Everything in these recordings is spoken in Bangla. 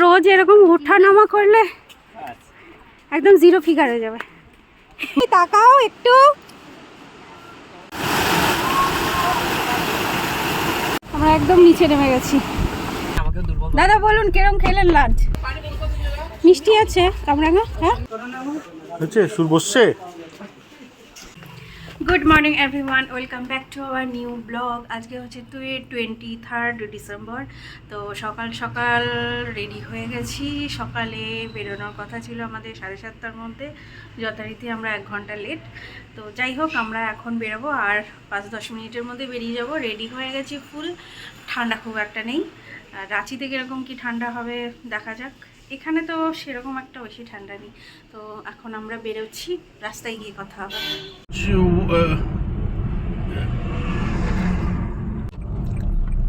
রোজ এরকম ওঠা নামা করলে একদম জিরো ফিগার হয়ে যাবে তাকাও একটু। আমরা একদম নিচে নেমে গেছি। দাদা বলুন কিরম খেলেন লাঞ্চ মিষ্টি আছে কামরাঙা হ্যাঁ? হচ্ছে সুর বসছে? Good morning everyone welcome back to our new blog আজকে হচ্ছে টু টোয়েন্টি থার্ড ডিসেম্বর তো সকাল সকাল রেডি হয়ে গেছি। সকালে বেরোনোর কথা ছিল আমাদের সাড়ে সাতটার মধ্যে। যথারীতি আমরা এক ঘণ্টা লেট তো যাই হোক, আমরা এখন বেরোবো আর পাঁচ দশ মিনিটের মধ্যে বেরিয়ে যাব। রেডি হয়ে গেছি ফুল ঠান্ডা খুব একটা নেই। আর রাঁচিতে কীরকম কি ঠান্ডা হবে দেখা যাক। এখানে তো সেরকম একটা বেশি ঠান্ডা নেই। তো এখন আমরা বেরোচ্ছি। রাস্তায় গিয়ে কথা হবে।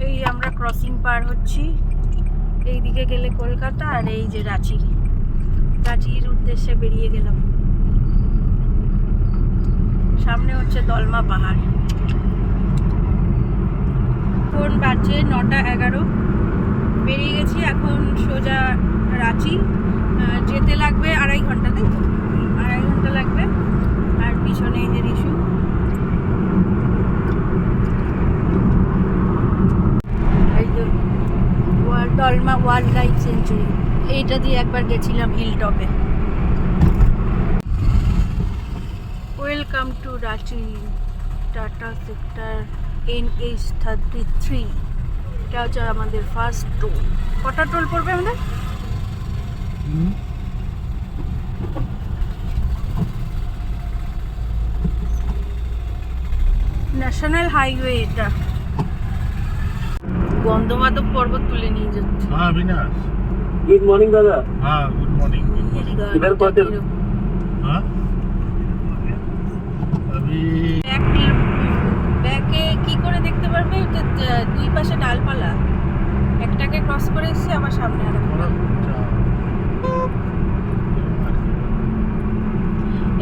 এই আমরা ক্রসিং পার হচ্ছি। এই দিকে গেলে কলকাতা আর এই যে রাঁচি। রাঁচির উদ্দেশ্যে বেরিয়ে গেলাম। সামনে হচ্ছে দলমা পাহাড়। কোন বাজে নটা এগারো। বেরিয়ে গেছি এখন সোজা রাঁচি। যেতে লাগবে আড়াই ঘণ্টা, তাই আড়াই ঘণ্টা লাগবে। পিছনে এই যে রিসু। এই ওয়াইল্ড লাইফ সেঞ্চুরি। এইটা দিয়ে একবার গেছিলাম হিল টপে welcome to Ranchi, Tata sector N H thirty three. এটা হচ্ছে আমাদের ফার্স্ট টোল। কটা টোল পড়বে আমাদের? ন্যাশনাল হাইওয়ে এটা গন্ধমাদক পর্বত তুলে নিয়ে যাচ্ছে হ্যাঁ বিনাশ गुड मॉर्निंग दादा হ্যাঁ গুড মর্নিং इधर पहुंचे হ্যাঁ अभी ব্যাকে কি করে দেখতে পারবে যে, আহ, দুই পাশে ডালপালা একটাকে ক্রস করে এসছে আবার সামনে আর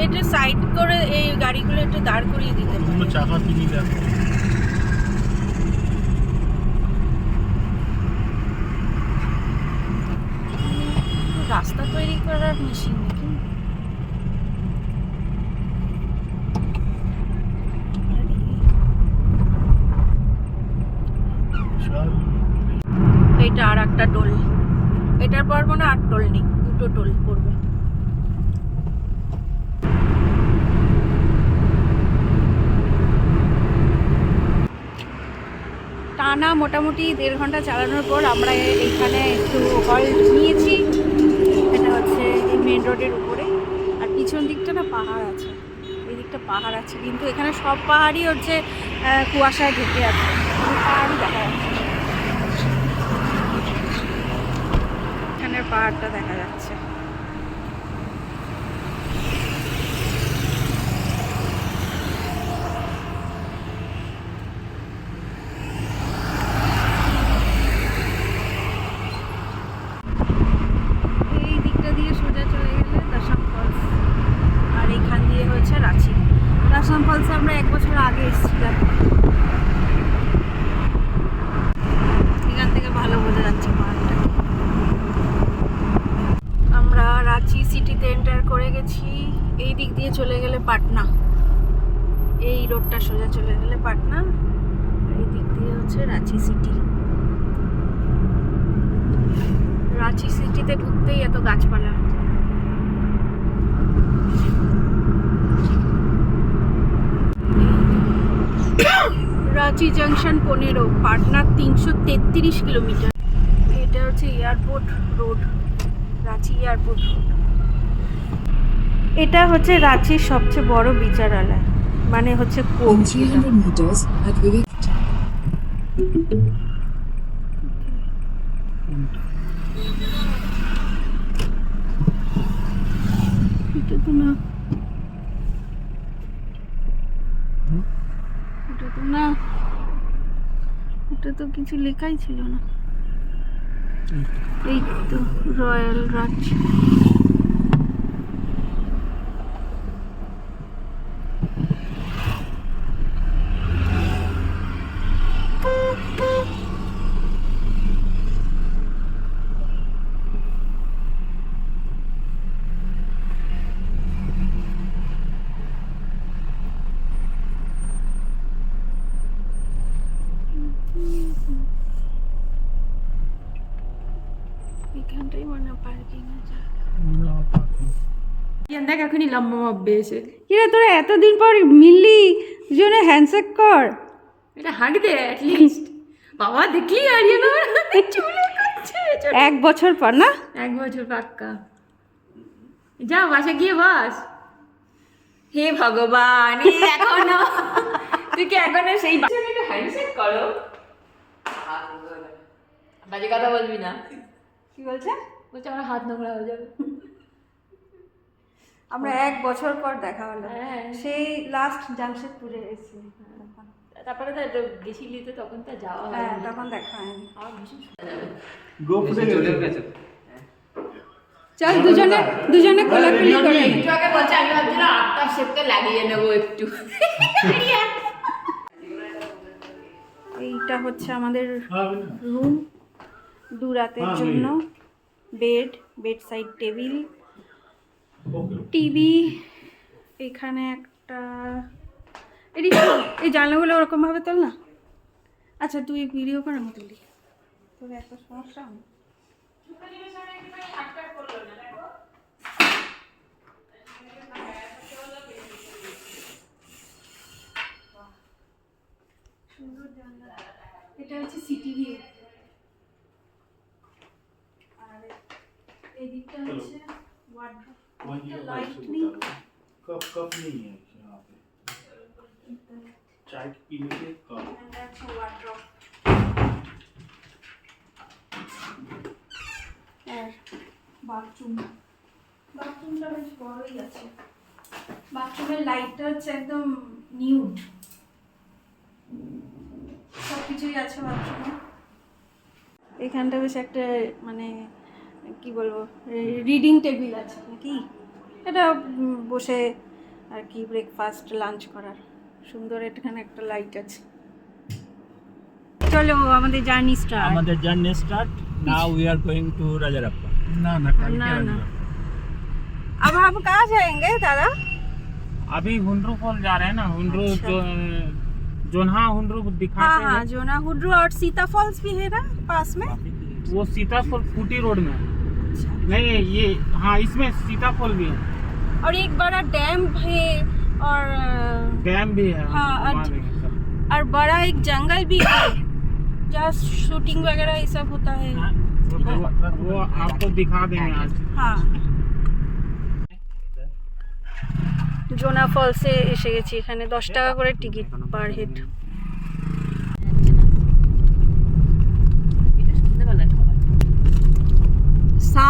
একটু সাইড করে এই গাড়িগুলো একটু দাঁড় করিয়ে দিতে পারে। চাকা কিনি রাস্তা তৈরি করার মেশিন নাকি বিশাল এইটা আর একটা টোল এটার পর মনে হয় আর টোল নেই দুটো টোল পড়বে টানা মোটামুটি দেড় ঘণ্টা চালানোর পর আমরা এখানে একটু হল্ট নিয়েছি। এটা হচ্ছে মেন রোডের উপরে। আর পিছন দিকটা না পাহাড় আছে। এই দিকটা পাহাড় আছে। কিন্তু এখানে সব পাহাড়ই হচ্ছে কুয়াশায় ঢেকে আছে। পাহাড়ই দেখা যাচ্ছে এখানের পাহাড়টা দেখা যাচ্ছে এই দিকটা দিয়ে সোজা চলে গেলে দাসাম ফলস আর এইখান দিয়ে হচ্ছে রাঁচি দাসাম ফলসে আমরা এক বছর আগে এসেছিলাম এখান থেকে ভালো বোঝা যাচ্ছে পাহাড়টা আমরা রাঁচি সিটিতে এন্টার করে গেছি এই দিক দিয়ে চলে গেলে পাটনা এই রোডটা সোজা চলে গেলে পাটনা আর এই দিক দিয়ে হচ্ছে রাঁচি সিটি রাঁচি সিটিতে ঢুকতেই এত গাছপালা। রাঁচি জাংশন পনেরো পাটনা তিনশো তেত্রিশ কিলোমিটার। এটা হচ্ছে airport road, Ranchi airport road. এটা হচ্ছে রাঁচির সবচেয়ে বড় বিচারালয় মানে হচ্ছে কোর্ট তো না। এটা তো না। এটা তো কিছু লেখাই ছিল না। এই তো। রয়্যাল রাজ দেখ এখনই লম্বা মাপবে এসে কিরে তোরা এতদিন পর মিললি? দুজনে হ্যান্ডশেক কর। এটা হাঁক দে অ্যাটলিস্ট বাবা দেখলি চুলে এক বছর পর না? এক বছর পাক্কা। যা বাসা গিয়ে বাস। হে ভগবান এখনও। তুই কি এখনও সেই হ্যান্ডশেক করো। বাজে কথা বলবি না। কি বলছে? বলছে আমার হাত নোংরা হয়ে যাবে। আমরা এক বছর পর দেখা হলো। হ্যাঁ। সেই লাস্ট জামশেদপুরে এসেছি। তারপরে তো একটু গেছিলি তো তখন তো যাওয়া হ্যাঁ তখন দেখা হয়নি। আমার ভীষণ যাবে Go for চল দুজনে দুজনে কোলাকুলি করে। একটু আগে বলছে আমি ভাবছিলাম আটটা শেপটা লাগিয়ে নেব একটু। এইটা হচ্ছে আমাদের রুম দু রাতের হ্যাঁ, জন্য bed bed side table. TV এখানে একটা এটি এই জানলাগুলো ওরকম ভাবে তোল না? আচ্ছা তুই ভিডিও করে আমি তুলি তোর এত সমস্যা? আমি এটা হচ্ছে সিটি ভিউ আর এদিকটা হচ্ছে ওয়ার্ড্রপ वहाँ ये लाइट से नहीं। बता दो। कप कप नहीं है यहाँ पे चाय पीने के cup and that's a wardrobe. R bathroom বাথরুমটা বেশ বড়ই আছে বাথরুমের লাইটটা হচ্ছে একদম নিউড সব কিছুই আছে বাথরুমে এখানটা বেশ একটা মানে কি বলবো রিডিং টেবিল আছে নাকি এটা উম, বসে আর কি ব্রেকফাস্ট লাঞ্চ করার সুন্দর এখানে একটা লাইট আছে চলো আমাদের জার্নি স্টার্ট আমাদের journey start now we are going to Rajrappa ना ना कल ना, क्या ना। लगा? अब हम कहाँ जाएंगे दादा अभी हुंड्रू फॉल जा रहे हैं ना हुंड्रू अच्छा। जो जोन्हा हुंड्रू हाँ दिखाते हाँ हैं जोना हुड्रू और सीता फॉल्स भी है ना पास में वो सीताफल फूटी रोड में है। अच्छा नहीं ये हाँ इसमें सीताफल भी है और एक बड़ा डैम है और डैम भी है हम हाँ, घुमा अच्छा। देंगे सब। और बड़ा एक जंगल भी है जहाँ शूटिंग वगैरह ये सब होता है हाँ, वो, वो आपको दिखा देंगे आज হ্যাঁ জোনা ফলসে এসে গেছি এখানে দশ টাকা করে টিকিট পার হেড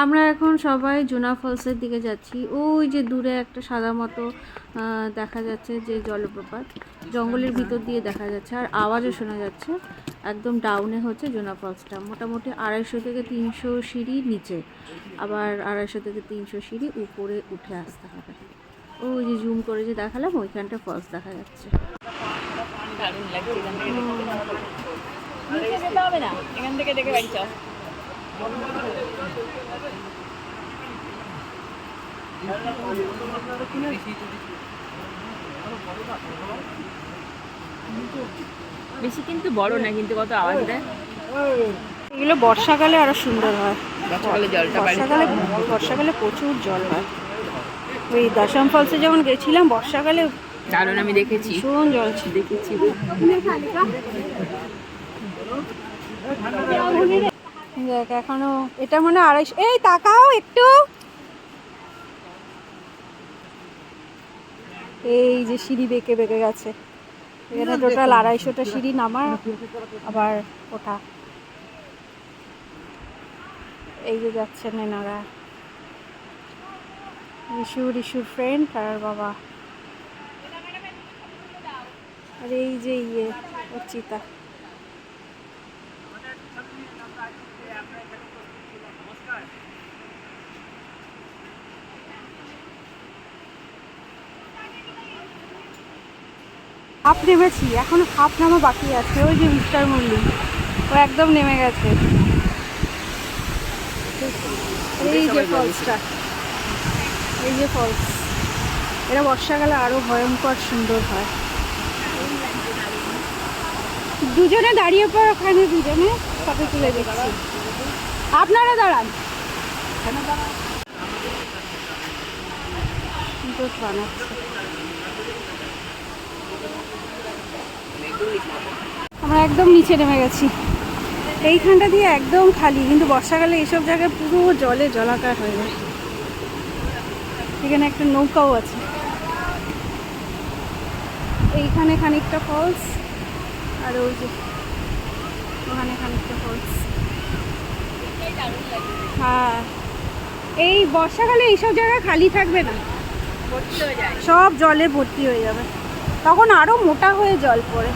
আমরা এখন সবাই জোনা ফলসের দিকে যাচ্ছি। ওই যে দূরে একটা সাদা মতো দেখা যাচ্ছে যে জলপ্রপাত, জঙ্গলের ভিতর দিয়ে দেখা যাচ্ছে। আর আওয়াজও শোনা যাচ্ছে, একদম ডাউনে হচ্ছে জোনা ফলসটা। মোটামুটি আড়াইশো থেকে তিনশো সিঁড়ি নিচে, আবার আড়াইশো থেকে তিনশো সিঁড়ি উপরে উঠে আসতে হবে। ওই যে জুম করে যে দেখালাম, ওইখানটা ফলস দেখা যাচ্ছে। এখান থেকে। দেখে বাড়ি বেশি কিন্তু বড় না কিন্তু কত আওয়াজ দেয়। এগুলো বর্ষাকালে আরও সুন্দর হয়। বর্ষাকালে জলটা বর্ষাকালে বর্ষাকালে প্রচুর জল হয়। ওই দশম ফলসে যখন গেছিলাম বর্ষাকালে দারুণ আমি দেখেছি। ভীষণ জল ছিল। দেখেছি। দেখ এখনও এটা মানে আড়াইশো এই তাকাও একটু। এই যে সিঁড়ি বেঁকে বেঁকে গেছে। এখানে টোটাল আড়াইশোটা সিঁড়ি নামা আবার ওঠা। এই যে যাচ্ছেন এনারা রিশু রিশুর ফ্রেন্ড আর বাবা। আর এই যে ইয়ে অর্চিতা। হাফ নেমেছি এখন হাফ নামা বাকি আছে ওই যে মিস্টার মল্লিক ও একদম নেমে গেছে। এই যে ফলসটা এই যে ফলস এটা বর্ষাকালে আরও ভয়ঙ্কর সুন্দর হয়। দুজনে দাঁড়িয়ে পর ওখানে দুজনে ফটো তুলে দিচ্ছি। আপনারা দাঁড়ান। সুন্দর বানাচ্ছে। আমরা একদম নিচে নেমে গেছি। এইখানটা দিয়ে একদম খালি কিন্তু বর্ষাকালে এইসব জায়গায় পুরো জলে জলাকার হয়ে যায়। এখানে একটা নৌকাও আছে। এইখানে খানিকটা ফলস আর ওই যে ওখানে খানিকটা ফলস হ্যাঁ এই বর্ষাকালে এইসব জায়গা খালি থাকবে না। সব জলে ভর্তি হয়ে যাবে। তখন আরও মোটা হয়ে জল পড়ে।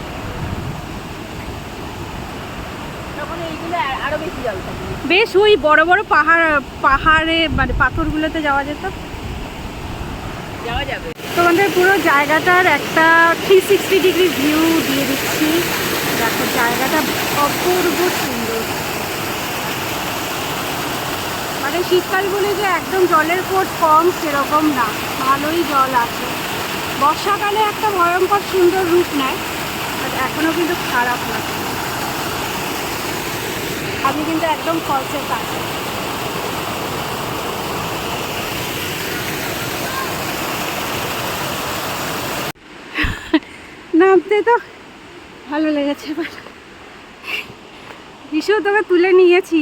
বেশ ওই বড় বড় পাহাড় পাহাড়ে মানে পাথরগুলোতে যাওয়া যেত। যাওয়া যাবে। তোমাদের পুরো জায়গাটার একটা থ্রি সিক্সটি ডিগ্রি ভিউ দিয়ে দিচ্ছি। দেখো জায়গাটা অপূর্ব সুন্দর। মানে শীতকাল বলে যে একদম জলের কোট কম সেরকম না। ভালোই জল আছে। বর্ষাকালে একটা ভয়ঙ্কর সুন্দর রূপ নেয় বাট এখনও কিন্তু খারাপ না। আমি কিন্তু একদম ফলসের কাছে। নামতে তো ভালো লেগেছে এবার বিশু তোকে তুলে নিয়েছি।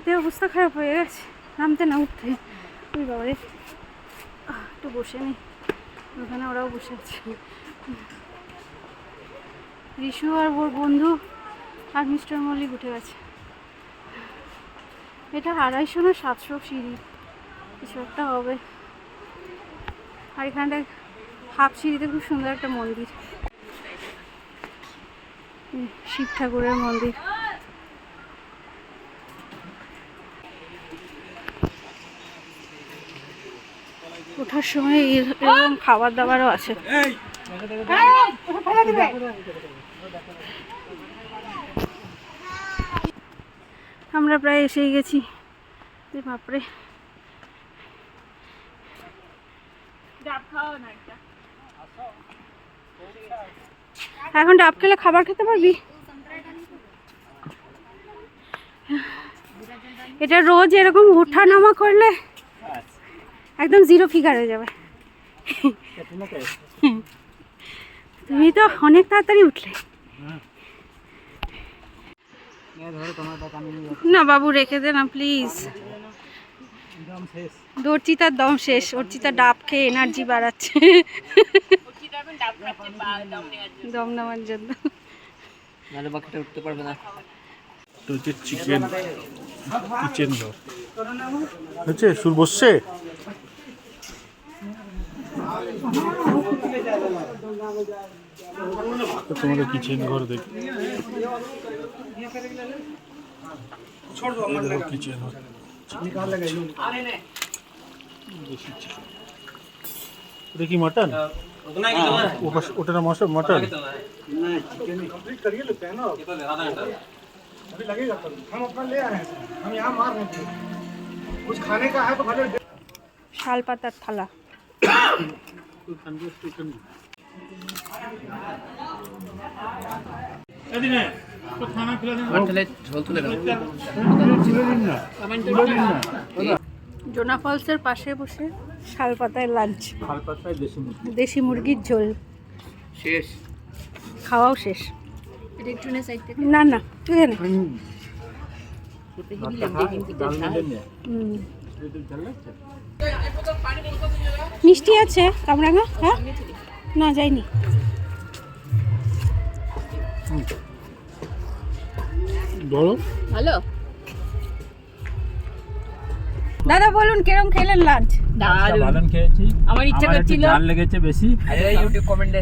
নামতে অবস্থা খারাপ হয়ে গেছে। নামতে না উঠতে। ওই বাবারে। একটু বসে নি। ওখানে ওরাও বসে আছে। রিশু আর ওর বন্ধু আর মিস্টার মল্লিক উঠে গেছে। এটা আড়াইশো না সাতশো সিঁড়ি। কিছু একটা হবে। আর এখানটায় হাফ সিঁড়িতে খুব সুন্দর একটা মন্দির। শিব ঠাকুরের মন্দির। ওঠার সময় এরকম খাবার দাবারও আছে আমরা প্রায় এসেই গেছি। বাপরে। এখন ডাব খেলে খাবার খেতে পারবি? এটা রোজ এরকম ওঠা নামা করলে একদম জিরো ফিগার হয়ে যাবে। তুমি তো অনেক তাড়াতাড়ি উঠলে। না বাবু রেখে দে না প্লিজ দর্চিতার দম শেষ অর্চিতা ডাব খেয়ে এনার্জি বাড়াচ্ছে। দম নেওয়ার জন্য। নাহলে বাকিটা উঠতে পারবে না। এটা হচ্ছে চিকেন কিচেন ঘর হচ্ছে সুর বসছে? তো তোমাদের কিচেন ঘর দেখি কিচেন ঘর দেশি chicken। ওটা কি মাটন ওটা না মশা মাটন শাল পাতার থালা জোনা ফলসের পাশে বসে শাল পাতায় লাঞ্চ দেশি মুরগির ঝোল। শেষ। খাওয়াও শেষ। না না মিলে নিয়ে। হুম। মিষ্টি আছে কামরাঙা হ্যাঁ? না যাইনি। বলো। ভালো দাদা বলুন কিরম খেলেন লাঞ্চ দারুণ। খেয়েছি। আমার ইচ্ছা করছিল। ঝাল লেগেছে বেশি। ইউটিউব কমেন্টে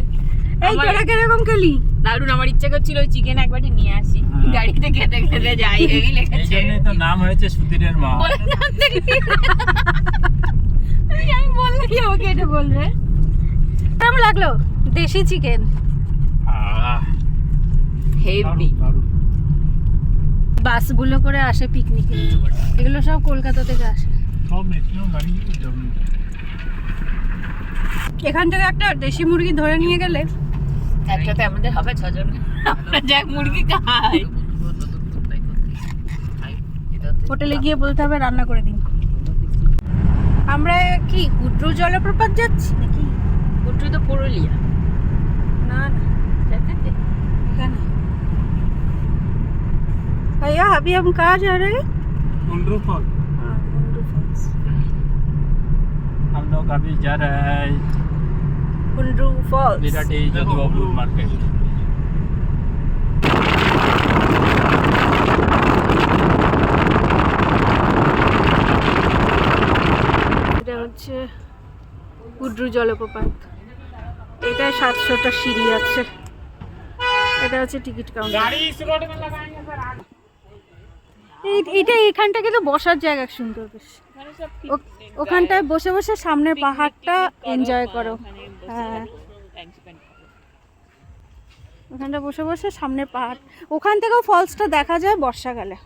এই তোরা কীরকম খেলি? দারুণ আমার ইচ্ছা করছিল ওই চিকেন একবারটি নিয়ে আসি। হ্যাঁ। গাড়িতে খেতে খেতে যাই এই লেগেছে। জন্যই তো নাম হয়েছে সুধীরের মা। আমি বললে আমাকে এটা বলবে। তা লাগল? দেশি চিকেন হেভি বাসগুলো করে আসে পিকনিকে এগুলো সব কলকাতা থেকে আসে। এখান থেকে একটা দেশি মুরগি ধরে নিয়ে গেলে একসাথে আমাদের হবে ছজন। আমরা যাক মুরগি খাই। হোটেলে গিয়ে বলতে হবে রান্না করে দিন। আমরা কি ক্ষুদ্র জলপ্রপাত যাচ্ছি নাকি পুত্র তো পুরুলিয়া না না দেখাতে এখানে भैया अभी हम कहाँ जा रहे हैं कुंडरू फॉल हाँ, कुंडू फॉल्स हम लोग अभी जा रहे हैं कुंडू फॉल्स विराटी जदुबाबू मार्केट গুড্রু জলপ্রপাত। এটায় সাতশোটা সিঁড়ি আছে। এটা হচ্ছে টিকিট কাউন্টার। এটা এখানটাকে তো বসার জায়গা সুন্দর বেশ। ওখানটায় বসে বসে সামনের পাহাড়টা এনজয় করো। হ্যাঁ। ওখানটা বসে বসে সামনের পাহাড়। ওখান থেকেও ফলসটা দেখা যায় বর্ষাকালে।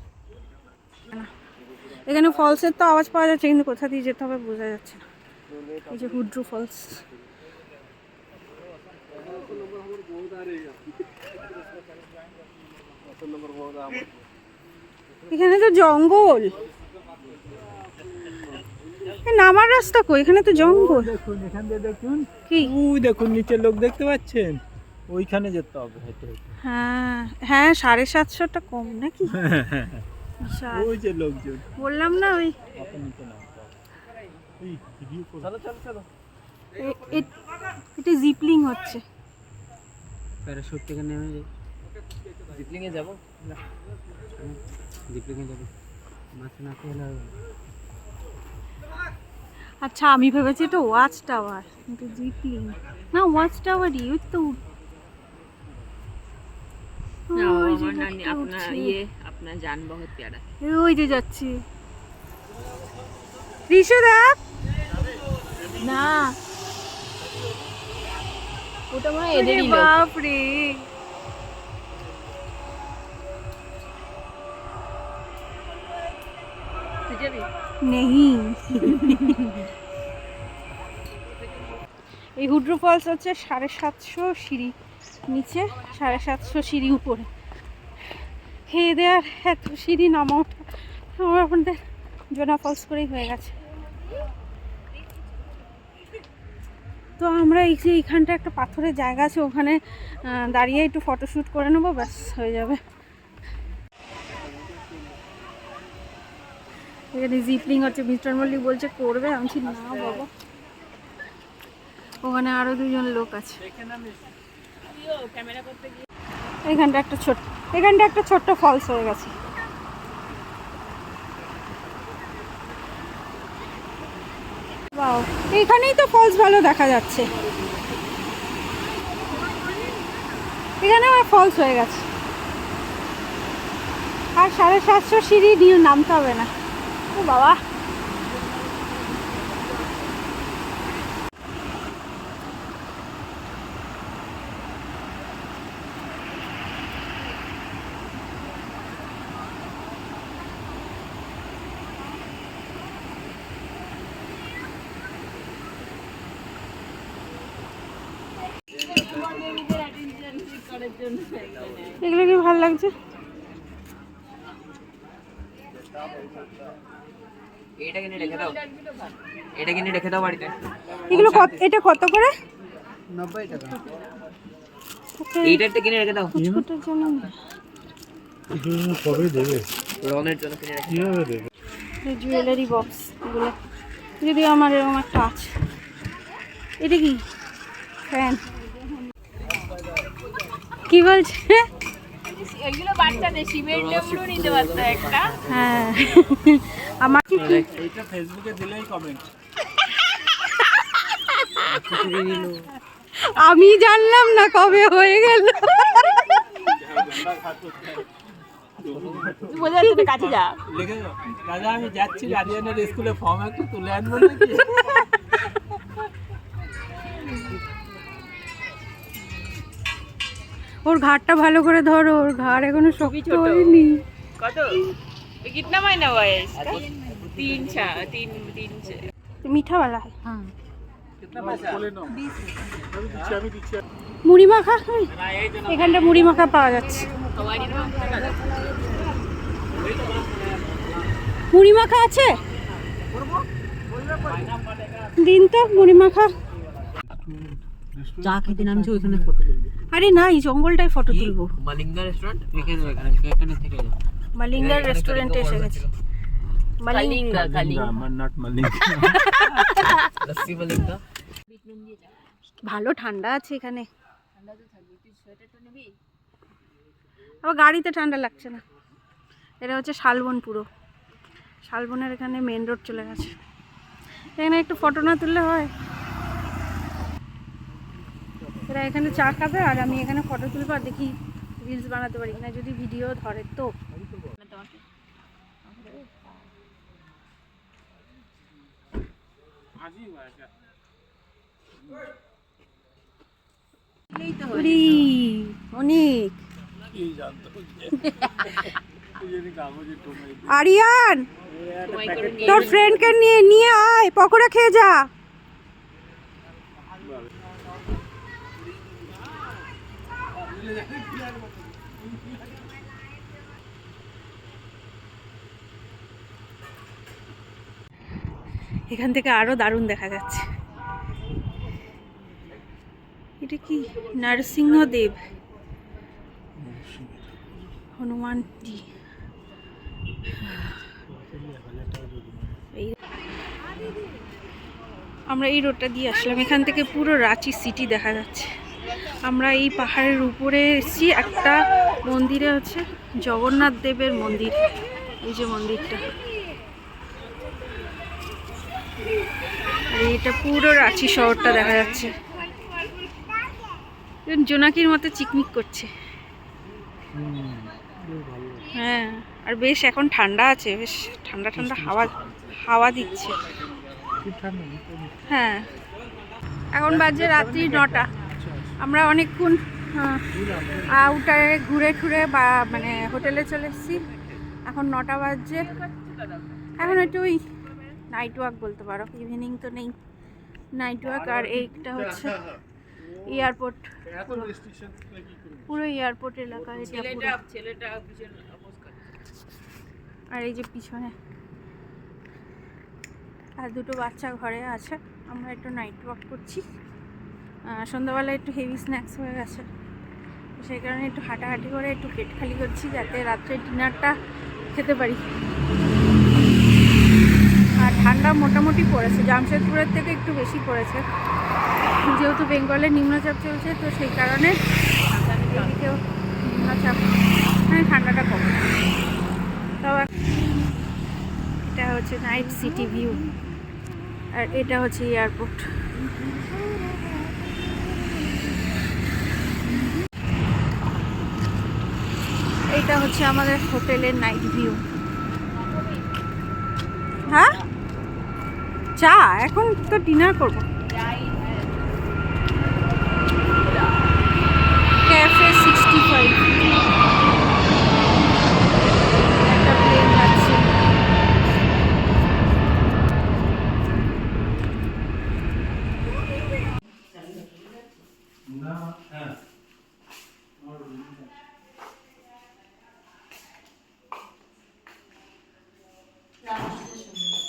এখানে ফলসের তো আওয়াজ পাওয়া যাচ্ছে কিন্তু কোথা দিয়ে যেতে হবে বোঝা যাচ্ছে না। এই যে হুড্রু ফলস। এখানে তো জঙ্গল। নামার রাস্তা কই? এখানে তো জঙ্গল। দেখুন এখান দিয়ে দেখুন। কি? ওই দেখুন নিচের লোক দেখতে পাচ্ছেন? ওইখানে যেতে হবে হেঁটে হ্যাঁ হ্যাঁ সাড়ে সাতশোটা কম নাকি? বিশাল। ওই যে লোকজন। বললাম না ওই অত নিচে নামতে হবে এই ভিডিও করে চলো চলো চলো। এ- এ- এটা জিপলিং হচ্ছে। প্যারাশুট থেকে নেমে যাই। জিপলিংয়ে যাব? জিপলিংয়ে যাব। মাছ না খেলে আচ্ছা আমি ভেবেছি এটা ওয়াচ টাওয়ার কিন্তু জিপলিং না ওয়াচ টাওয়ারই ওই তো না ওই যে। ইয়ে আপনার যান প্যারা। ওই যে যাচ্ছি। ঋষু দেখ না। ওটা মনে হয় ওরে এদেরই লোক। বাপ রে তুই এই হুড্রু ফলস হচ্ছে সাড়ে সাতশো সিঁড়ি নিচে সাড়ে সাতশো সিঁড়ি উপরে। খেয়ে দেওয়ার এত সিঁড়ি নামা ওঠা আমার আপনাদের জোনা ফলস করেই হয়ে গেছে। তো আমরা এই যে এইখানটা একটা পাথরের জায়গা আছে, ওখানে দাঁড়িয়ে একটু ফটোশ্যুট করে নেব, ব্যাস, হয়ে যাবে। এখানে জিপলিং হচ্ছে, মিস্টার মল্লিক বলছে করবে, আমি না বাবা। ওখানে আরও দুজন লোক আছে। এখানটা একটা ছোট, এখানটা একটা ছোট্ট ফলস হয়ে গেছে। বাও এখানেই তো ফলস ভালো দেখা যাচ্ছে। এখানে আমার ফলস হয়ে গেছে। আর সাড়ে সাতশো সিঁড়ি নিয়ে নামতে হবে না। ও বাবা এগুলো কি ভালো লাগছে? এটা কিনে রেখে দাও। এটা কিনে রেখে দাও বাড়িতে। এগুলো কত এটা কত করে? নব্বই টাকা। একটা কিনে রেখে দাও। জন্য কবে দেবে? রনের জন্য কিনে রেখে কীভাবে দেবে? জুয়েলারি বক্স এগুলো। যদি আমার এরকম একটা আছে। এটা কি? ফ্যান। কি বলছে? এগুলো বাচ্চাদের নিতে পারতো একটা। হ্যাঁ। আমার কি এইটা ফেসবুকে দিলেই কমেন্ট আমি জানলাম না কবে হয়ে গেল। কাছে যা। লিখে দাও। দাদা আমি যাচ্ছি রাজিয়ানের স্কুলে ফর্ম একটু তুলে আনব নাকি? ওর ঘাড়টা ভালো করে ধরো ওর ঘাড় এখনো শক্ত ছোট। হয়নি কত ये कितना महीना हुआ है इसका तीन चार तीन तीन से- মিঠা वाला है বলে নাও আমি দিচ্ছি আমি দিচ্ছি মুড়ি মাখা ওই, এখানটা মুড়ি মাখা পাওয়া যাচ্ছে মুড়ি মাখা আছে দিন তো মুড়ি মাখা চা খেতে নামছি ওইখানে ফটো তুলবো আরে না এই জঙ্গলটায় ফটো তুলবো। মালিঙ্গা রেস্টুরেন্ট রেখে দেবো এখানে এখানে থেকে যাও মালিঙ্গার রেস্টুরেন্টে এসে গেছি। মালিঙ্গা কালিঙ্গা আমার নট মালিক লস্যি মালিঙ্গা। ভালো ঠান্ডা আছে এখানে। আবার গাড়িতে ঠান্ডা লাগছে না। এটা হচ্ছে শালবন পুরো। শালবনের এখানে মেন রোড চলে গেছে। এখানে একটু ফটো না তুললে হয়? এরা এখানে চা খাবে আর আমি এখানে ফটো তুলবো আর দেখি রিলস বানাতে পারি কিনা, যদি ভিডিও ধরে তো। অনেক। আরিয়ান, তোর ফ্রেন্ডকে নিয়ে নিয়ে আয়, পকোড়া খেয়ে যা। এখান থেকে আরও দারুণ দেখা যাচ্ছে। এটা কি? নরসিংহদেব। হনুমানজি আমরা এই রোডটা দিয়ে আসলাম। এখান থেকে পুরো রাঁচি সিটি দেখা যাচ্ছে। আমরা এই পাহাড়ের উপরে এসেছি। একটা মন্দিরে হচ্ছে জগন্নাথ দেবের মন্দির। এই যে মন্দিরটা। আর এটা পুরো রাঁচি শহরটা দেখা যাচ্ছে। জোনাকির মতো চিকমিক করছে। হ্যাঁ আর বেশ এখন ঠান্ডা আছে বেশ ঠান্ডা ঠান্ডা হাওয়া হাওয়া দিচ্ছে। হ্যাঁ। এখন বাজে রাত্রি নটা। আমরা অনেকক্ষণ আউটারে ঘুরে ঘুরে বা মানে হোটেলে চলে এসেছি। এখন নটা বাজছে। এখন একটু ওই নাইট ওয়াক বলতে পারো। ইভিনিং তো নেই। নাইট ওয়াক আর এইটা হচ্ছে এয়ারপোর্ট পুরো এয়ারপোর্ট এলাকা এটা। আর এই যে পিছনে। আর দুটো বাচ্চা ঘরে আছে। আমরা একটু নাইট ওয়াক করছি। সন্ধ্যাবেলা একটু হেভি স্ন্যাক্স হয়ে গেছে। সেই কারণে একটু হাঁটাহাঁটি করে একটু পেট খালি করছি যাতে রাত্রে ডিনারটা খেতে পারি। আর ঠান্ডা মোটামুটি পড়েছে, জামশেদপুরের থেকে একটু বেশি পড়েছে। যেহেতু বেঙ্গলে নিম্নচাপ চলছে, তো সেই কারণে এদিকেও নিম্নচাপ। মানে ঠান্ডাটা কম। তাও এটা হচ্ছে নাইট সিটি ভিউ আর এটা হচ্ছে এয়ারপোর্ট এইটা হচ্ছে আমাদের হোটেলের নাইট ভিউ হ্যাঁ? চা এখন তো ডিনার করব ক্যাফে সিক্সটি ফাইভ একটা প্লেন যাচ্ছে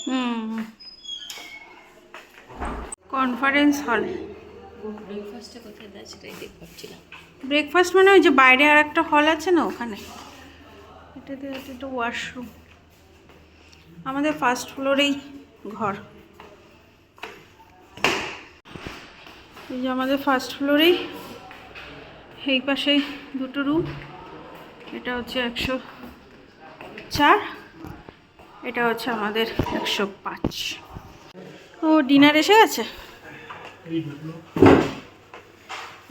হুম কনফারেন্স হল ব্রেকফাস্টটা কোথায় দেয় সেটাই দেখতে পাচ্ছিলাম ব্রেকফাস্ট মানে ওই যে বাইরে আর একটা হল আছে না ওখানে? এটাতে একটা ওয়াশরুম আমাদের ফার্স্ট ফ্লোরেই ঘর। এই যে আমাদের ফার্স্ট ফ্লোরেই এই পাশেই দুটো রুম এটা হচ্ছে একশো চার এটা হচ্ছে আমাদের একশো পাঁচ। ও ডিনার এসে গেছে?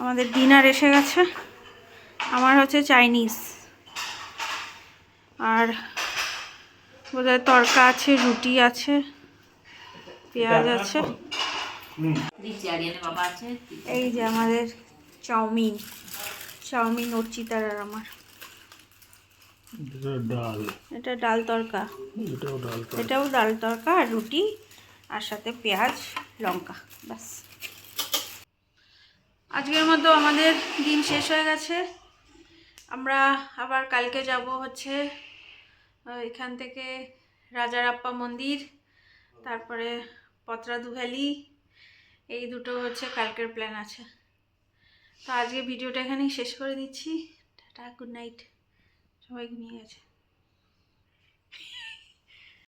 আমাদের ডিনার এসে গেছে। আমার হচ্ছে চাইনিজ। আর বোধহয় তরকা আছে রুটি আছে পেঁয়াজ আছে। এই যে আমাদের চাউমিন। চাউমিন অর্চিতার আর আমার। এটা ডাল। এটা ডাল তরকা। এটাও ডাল এটাও ডাল তরকা আর রুটি আর সাথে পেঁয়াজ লঙ্কা ব্যাস। আজকের মতো আমাদের দিন শেষ হয়ে গেছে। আমরা আবার কালকে যাব হচ্ছে এখান থেকে রাজারাপ্পা মন্দির, তারপরে পত্রাদু ভ্যালি এই দুটো হচ্ছে কালকের প্ল্যান আছে। তো আজকে ভিডিওটা এখানেই শেষ করে দিচ্ছি। টাটা গুড নাইট সবাই ঘুমিয়ে গেছে।